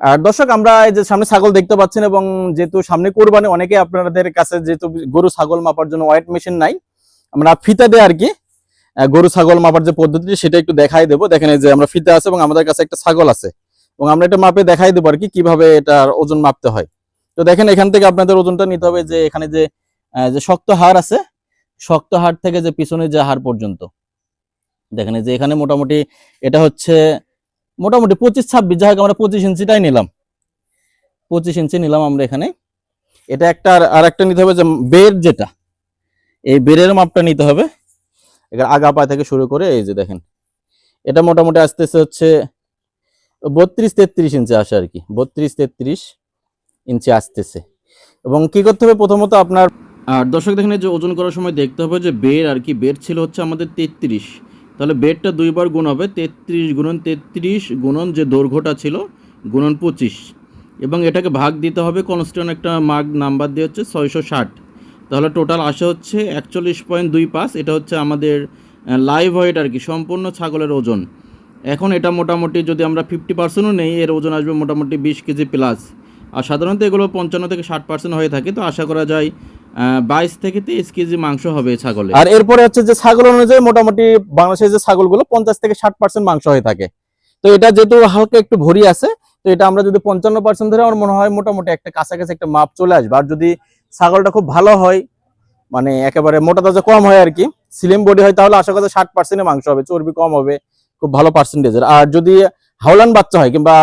আর দর্শক, আমরা এই যে সামনে ছাগল দেখতে পাচ্ছেন এবং যেহেতু সামনে কোরবানি, অনেকে আপনাদের কাছে যেহেতু গরু ছাগল মাপার জন্য ওয়েট মেশিন নাই, আমরা ফিতা দিয়ে আর কি গরু ছাগল মাপার যে পদ্ধতি সেটা একটু দেখাই দেবো। দেখেন যে আমরা ফিতা আছে এবং আমাদের কাছে একটা ছাগল আছে। এবং আমরা এটা মাপে দেখাই দেবো আর কি, কীভাবে এটার ওজন মাপতে হয়। তো দেখেন, এখান থেকে আপনাদের ওজনটা নিতে হবে যে এখানে যে যে শক্ত হাড় আছে, শক্ত হাড় থেকে যে পিছনে যে হাড় পর্যন্ত। দেখেন যে এখানে মোটামুটি এটা হচ্ছে মোটামুটি পঁচিশ ছাব্বিশ, যাই হোক আমরা পঁচিশ ইঞ্চিটাই নিলাম। পঁচিশ ইঞ্চি নিলাম আমরা এখানে। এটা একটা আর- একটা নিতে হবে যে বের যেটা, এই বেরের মাপটা নিতে হবে। এখানে আগা পা থেকে শুরু করে এই যে দেখেন, এটা মোটামুটি আসতেছে হচ্ছে বত্রিশ তেত্রিশ ইঞ্চি আসে আর কি। বত্রিশ তেত্রিশ ইঞ্চি আসতেছে এবং কি করতে হবে? প্রথমত আপনার, আর দর্শক দেখেন যে ওজন করার সময় দেখতে হবে যে বের আর কি, বের ছিল হচ্ছে আমাদের তেত্রিশ। তাহলে বেডটা দুইবার গুণ হবে, তেত্রিশ গুণন তেত্রিশ গুণন যে দৈর্ঘ্যটা ছিল, গুণন পঁচিশ। এবং এটাকে ভাগ দিতে হবে কনস্ট্যান্ট একটা মার্ক নাম্বার দিয়ে হচ্ছে ছয়শো ষাট। তাহলে টোটাল আসে হচ্ছে একচল্লিশ পয়েন্ট দুই পাঁচ, এটা হচ্ছে আমাদের লাইভ ওয়েট আর কি, সম্পূর্ণ ছাগলের ওজন। এখন এটা মোটামুটি যদি আমরা ফিফটি পার্সেন্টও নেই, এর ওজন আসবে মোটামুটি বিশ কেজি প্লাস আর সাধারণত এগুলো পঞ্চান্ন থেকে ষাট পার্সেন্ট হয়ে থাকে, তো আশা করা যায় বাইশ থেকে তেইশ কেজি মাংস হবে ছাগলে। আর এরপরে হচ্ছে যে ছাগল অনুযায়ী মোটামুটি বাংলাদেশের যে ছাগলগুলো পঞ্চাশ থেকে ষাট পার্সেন্ট মাংস হয়ে থাকে। তো এটা যেহেতু হালকা একটু ভরি আছে, তো এটা আমরা যদি পঞ্চান্ন পার্সেন্ট ধরে আমার মনে হয় মোটামুটি একটা কাছাকাছি একটা মাপ চলে আসবে। আর যদি ছাগলটা খুব ভালো হয় মানে একেবারে মোটা তাজা কম হয় আর কি স্লিম বডি হয়, তাহলে আশা করা ষাট পার্সেন্টের মাংস হবে, চর্বি কম হবে, খুব ভালো পার্সেন্টেজের আর যদি হাওলান বাচ্চা হয়, কিংবা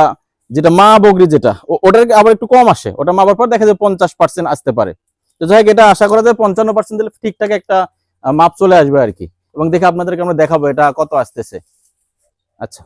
যেটা মা বগরি যেটা ওটার আবার একটু কম আসে, ওটা মাপার পর দেখা যায় পঞ্চাশ পার্সেন্ট আসতে পারে। তো যাই এটা আশা করা যায় পঞ্চান্ন পার্সেন্ট দিলে ঠিকঠাক একটা মাপ চলে আসবে আর কি। এবং দেখে আপনাদেরকে আমরা দেখাবো এটা কত আসতেছে। আচ্ছা